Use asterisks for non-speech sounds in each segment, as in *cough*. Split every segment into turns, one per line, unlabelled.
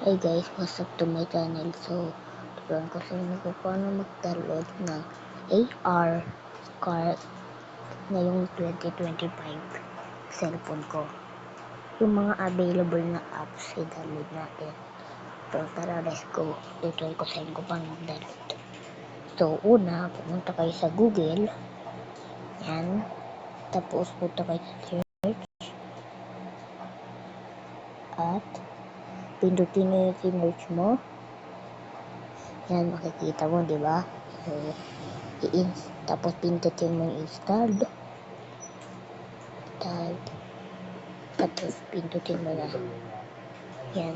Hey guys, what's up to my channel? So, turuan ko sa inyo kung paano mag-download ng AR card ngayong 2025 cellphone ko. Yung mga available na apps, i-download natin. So, tara, let's go. Tuturuan ko sa inyo kung paano mag-download. So, una, pumunta kayo sa Google. Yan. Tapos, punta kayo sa search. At, pindutin mo yung sinerch mo. Yan, makikita mo, di ba? So, i-in tapos pindutin mo yung installed. Installed. Tapos, pindutin mo na. Yan.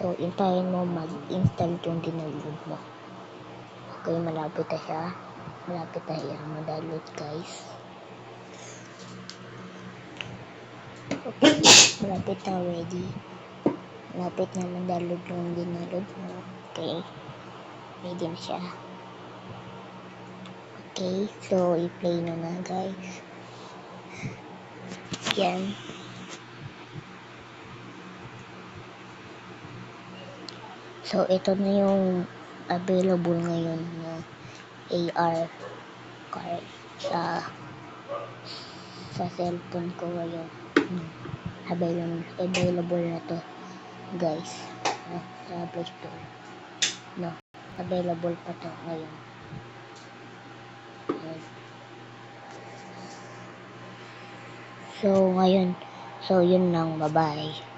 So, intayin mo mag-install yung dinownload mo. Okay, malapit na siya. Malapit na siya. Mag-download, guys. Okay, *coughs* malapit na ready. Malapit na mag-download yung dinownload mo. Okay. Ready na siya. Okay, so i-play na na guys. Yan. So, ito na yung available ngayon na AR card sa sa cellphone ko ngayon. Hmm. Available, available na to guys no, sa Store. No, available pa to ngayon. Ayan. So, ngayon, so yun lang, bye-bye.